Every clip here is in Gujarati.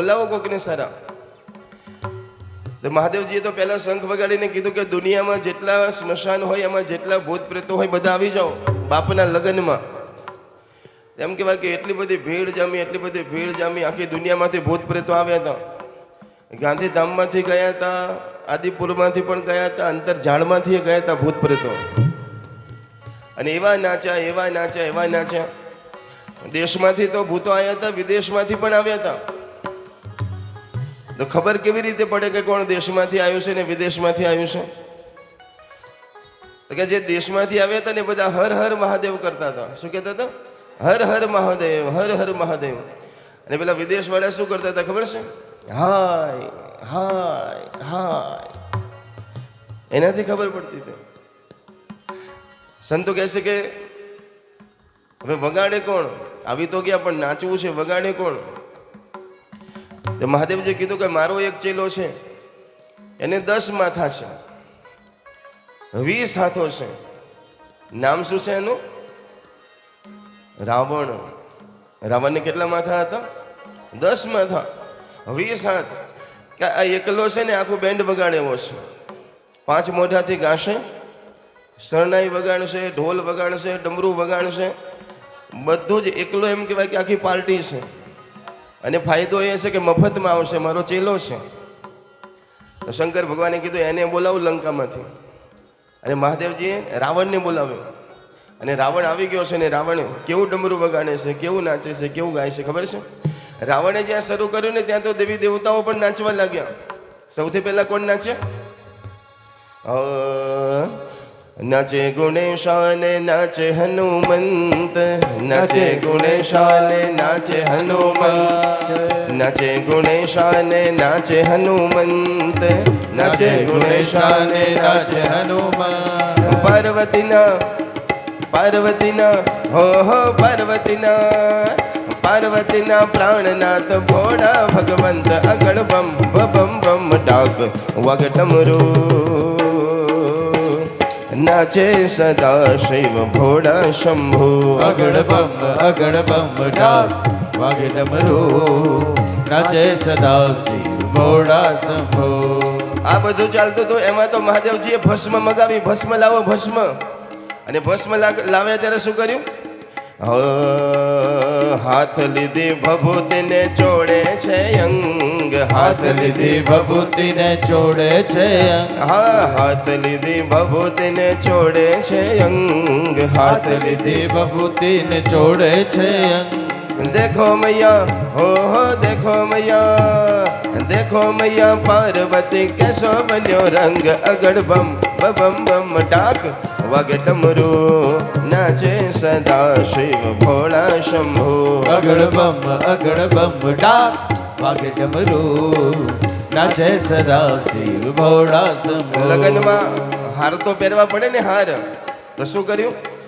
બોલાવો કોકને સારા. મહાદેવજીએ તો પહેલા શંખ વગાડીને કીધું કે દુનિયામાં જેટલા સ્મશાન હોય, એમાં જેટલા ભૂત પ્રેતો હોય, બધા આવી જાઓ બાપના લગ્નમાં. એમ કહેવાય કે એટલી બધી ભીડ જામી, એટલી બધી ભીડ જામી, આખી દુનિયામાંથી ભૂત પ્રેતો આવ્યા હતા. ગાંધીધામમાંથી ગયા હતા, આદિપુરમાંથી પણ ગયા હતા અંતર ઝાડમાંથી ગયા હતા ભૂત પ્રેતો અને એવા નાચ્યા એવા નાચ્યા એવા નાચ્યા. દેશમાંથી તો ભૂતો આવ્યા હતા, વિદેશમાંથી પણ આવ્યા હતા. તો ખબર કેવી રીતે પડે કે કોણ દેશમાંથી આવ્યું છે ને વિદેશમાંથી આવ્યું છે? તો કે જે દેશમાંથી આવ્યા હતા ને બધા હર હર મહાદેવ કરતા હતા. શું કહેતા હતા? હર હર મહાદેવ, હર હર મહાદેવ. અને પેલા વિદેશવાળા શું કરતા હતા ખબર છે? હાય હાય હાય. એનાથી ખબર પડતી હતી. સંતો કહે છે કે, હવે વગાડે કોણ? આવી તો ગયા, પણ નાચવું છે, વગાડે કોણ? તો કીધું કે મારો એક ચેલો છે, એને દસ માથા છે, વીસ હાથો છે. નામ શું છે એનું? રાવણ. રાવણને કેટલા માથા હતા? દસ માથા. વીસ હાથ. આ એકલો છે ને આખું બેન્ડ વગાડેવો છે. પાંચ મોઢાથી ગાશે શરણાઈ વગાડશે, ઢોલ વગાડશે, ડમરું વગાડશે. બધું જ એકલો એમ કહેવાય કે આખી પાર્ટી છે. અને ફાયદો એ છે કે મફતમાં આવશે મારો ચેલો છે. તો શંકર ભગવાને કીધું એને બોલાવું લંકામાંથી. અને મહાદેવજીએ રાવણને બોલાવ્યો. અને રાવણ આવી ગયો છે ને રાવણે કેવું ડમરું વગાડે છે કેવું નાચે છે કેવું ગાય છે ખબર છે? રાવણે જ્યાં શરૂ કર્યું ને ત્યાં તો દેવી દેવતાઓ પણ નાચવા લાગ્યા. સૌથી પહેલા કોણ નાચે અ, નાચે ગુણેશાન નાચે હનુમંત નાચે ગુણેશાન નાચે હનુમંત નાચે ગુણેશાન નાચે હનુમંત નાચે ગુણેશાન નાચે હનુમાન પાર્વતીના પાર્વતીના હો હો પાર્વતીના પાર્વતીના પ્રાણનાથ ભોળા ભગવંત અગણ બમ બમ બમ ડાક વગડમરું નાચે સદા શૈવ ભોળા શંભુ. અગડ બમ અગડ બમ ડાક વાગે ડમરું નાચે સદા શિવ ભોળા શંભો. આ બધું ચાલતું હતું એમાં તો મહાદેવજીએ ભસ્મ મગાવી ભસ્મ લાવો ભસ્મ. અને ભસ્મ લાવે લાવ્યા ત્યારે શું કર્યું? હ, હાથ લીધી ભભૂતિને જોડે છે અંગ હાથ લીધી ભભૂતિને જોડે છે હા હાથ લીધી ભભૂતિને જોડે છે અંગ હાથ લીધી ભભૂતિને જોડે છે અંગ દેખો મૈયા હો હો દેખો મૈયા દેખો મૈયા પાર્વતી કેસો બન્યો રંગ અગડ બમ બમ બમ ટાક વાગે ડમરું. નાચે સદા શિવ ભોળા શંભુ. અગળ બમ અગળ બમ ડા વાગે ડમરું. નાચે સદા શિવ ભોળા શંભુ. લગનમાં હાર તો પહેરવા પડે ને હાર. તો શું કર્યું?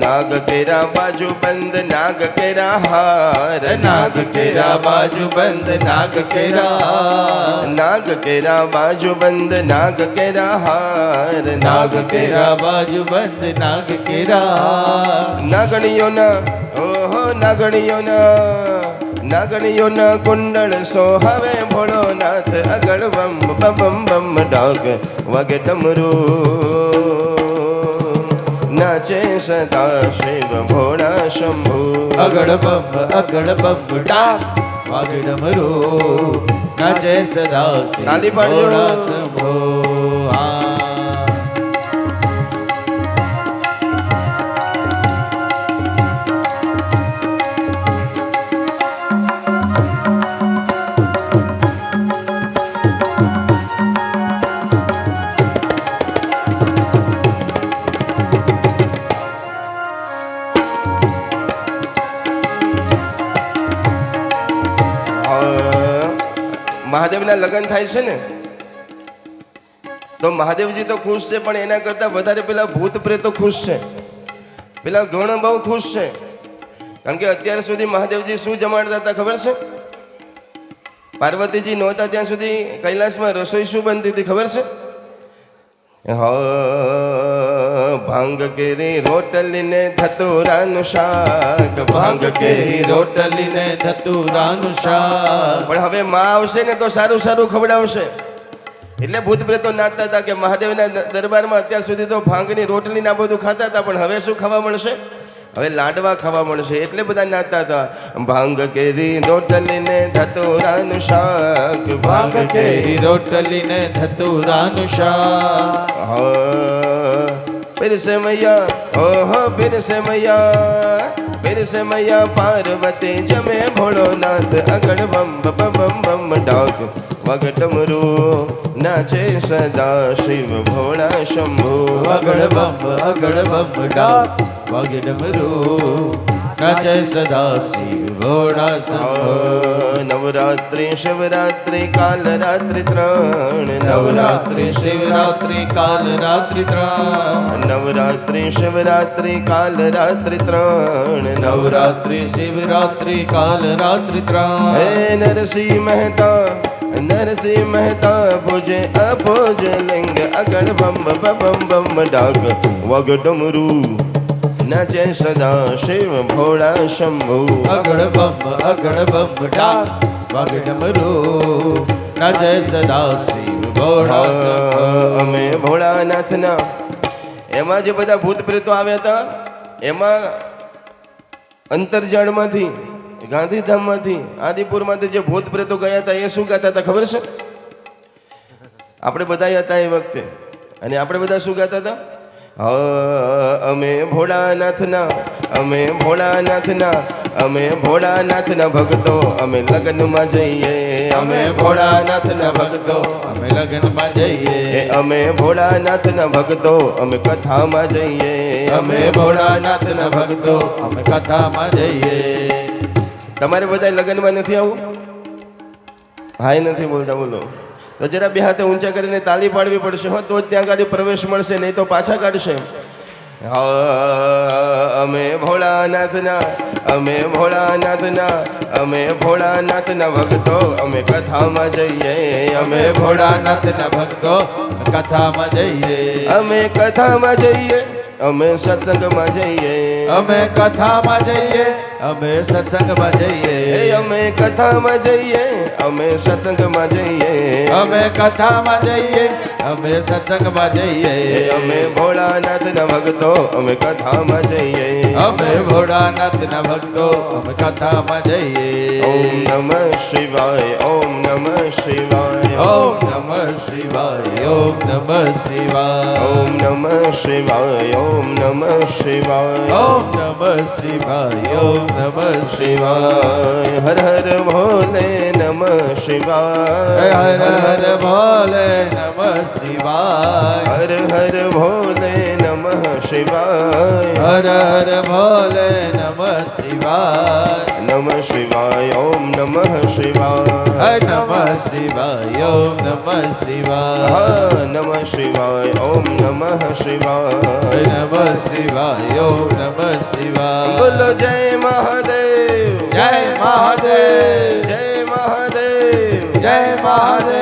નાગ કેરા બાજુ બંધ, નાગ કેરા હાર, નાગ કેરા બાજુ બંધ, નાગ કેરા નાગ કેરા બાજુ બંધ, નાગ કેરા હાર, નાગ કેરા બાજુ બંધ, નાગ કેરા નાગણીઓના, ઓહો, નાગણીઓના નાગણીઓના કુંડળ સોહાવે ભોળોનાથ, અગળ બમ બમ બમ ડાગ વાગે ડમરું. નાચે સદા શિવ ભોળા શંભુ અગડ બબ અગડ બમ ડાક વાગે ડમરું નાચે સદા શિવ ભોળા શંભો આ મહાદેવના લગ્ન થાય છે ને? તો મહાદેવજી તો ખુશ છે, પણ એના કરતાં વધારે પેલા ભૂત પ્રેતો ખુશ છે. પેલા ગણ બહુ ખુશ છે. કારણ કે અત્યાર સુધી મહાદેવજી શું જમાડતા હતા ખબર છે? પાર્વતીજી નહોતા ત્યાં સુધી કૈલાસમાં રસોઈ શું બનતી હતી ખબર છે? હા ભાંગ કેરી રોટલી ને ધતુરાનું શાક. ભાંગ કેરી રોટલી ને ધતુરાનું શાક. પણ હવે માં આવશે ને તો સારું સારું ખવડાવશે. એટલે ભૂત પ્રેતો નાચતા હતા કે મહાદેવના દરબારમાં અત્યાર સુધી તો ભાંગની રોટલી ના બધું ખાતા હતા પણ હવે શું ખાવા મળશે? હવે લાડવા ખાવા મળશે. એટલે બધા નાતા હતા. ભાંગ કેરી રોટલી ને ધતુરાનું શાક. ભાંગ કેરી રોટલી ને ધતુરાનું શાક. હા. फिर से मैया हो हो फिर से मैया फिर से मैया पार्वती जमे भोलोनाथ अगड़ बम बम बम बम डाक वगटमरू नाचे सदा शिव भोला शंभू अगड़ बम अगड़ बम डाक वगटमरू નાચે સદા શિવ ભોળા શંભો હા, નવરાત્રિ શિવરાત્રિ કાલ રાત્રિ ત્રણ નવરાત્રિ શિવરાત્રિ કાલ રાત્રિ ત્રણ નવરાત્રિ શિવરાત્રિ કાલ રાત્રિ ત્રણ નવરાત્રિ શિવરાત્રિ કાલ રાત્રિ હે ત્રણ નરસિંહ મહેતા નરસિંહ મહેતા ભુજે અભુજ લિંગ અગણ બમ બમ બમ ડાક વગ ડમરુ નાચે સદા શિવ ભોળા શંભુ અગણ બમ અગણ બમ ડાક વાગે નચે સદા શિવ ભોળા અમે ભોળાનાથના. એમાં જે બધા ભૂત પ્રેતો આવ્યા હતા એમાં અંતરજાળમાંથી ગાંધીધામમાંથી આદિપુરમાંથી જે ભૂત પ્રેતો ગયા હતા એ શું ગાતા હતા ખબર છે? આપણે બધા હતા એ વખતે. અને આપણે બધા શું ગાતા હતા? અમે ભોળાનાથના અમે ભોળાનાથના અમે ભોળાનાથના ભક્તો અમે લગ્નમાં જઈએ અમે ભોળાનાથના ભક્તો અમે લગ્નમાં જઈએ. અમે ભોળાનાથના ભક્તો અમે કથામાં જઈએ અમે ભોળાનાથના ભક્તો અમે કથામાં જઈએ. તમારે બધા લગ્નમાં નથી આવું? હાય નથી બોલતા બોલો. તો જરા બે હાથે ઊંચા કરીને તાળી પાડવી પડશે. હો, તો જ ત્યાં ગાડી પ્રવેશ મળશે, નહીં તો પાછા કાઢશે. અમે ભોળાનાથના અમે ભોળાનાથના અમે ભોળાનાથના ભક્તો, અમે કથામાં જઈએ, અમે ભોળાનાથના ભક્તો, કથામાં જઈએ. અમે કથામાં જઈએ, અમે સત્સંગમાં જઈએ. અમે કથામાં જઈએ અમે સત્સંગમાં જઈએ. અમે કથામાં જઈએ અમે સત્સંગમાં જઈએ. અમે કથામાં જઈએ અમે સત્સંગમાં જઈએ. અમે ભોળાનાથના ભક્તો અમે કથામાં જઈએ. અમે ભોળાનાથના ભક્તો અમે કથામાં જઈએ. ઓમ નમઃ શિવાય ઓમ નમઃ શિવાય. ઓમ નમઃ શિવાય ઓમ નમઃ શિવાય. ઓમ નમઃ શિવાય ઓમ નમઃ શિવાય. ઓમ નમઃ શિવાય ઓમ નમઃ શિવાય. શિવાય હર હર ભોલે નમઃ શિવાય. હર હર ભોલે નમઃ શિવાય. હર હર ભોલે નમઃ શિવાય હર હર ભોલે નમઃ શિવાય નમઃ શિવાય ઓમ નમઃ શિવાય નમઃ શિવાય ઓમ નમઃ શિવાય નમઃ શિવાય ઓમ નમઃ શિવાય નમઃ શિવાય ઓમ નમઃ શિવાય બોલો જય મહાદેવ જય મહાદેવ જય મહાદેવ જય મહાદેવ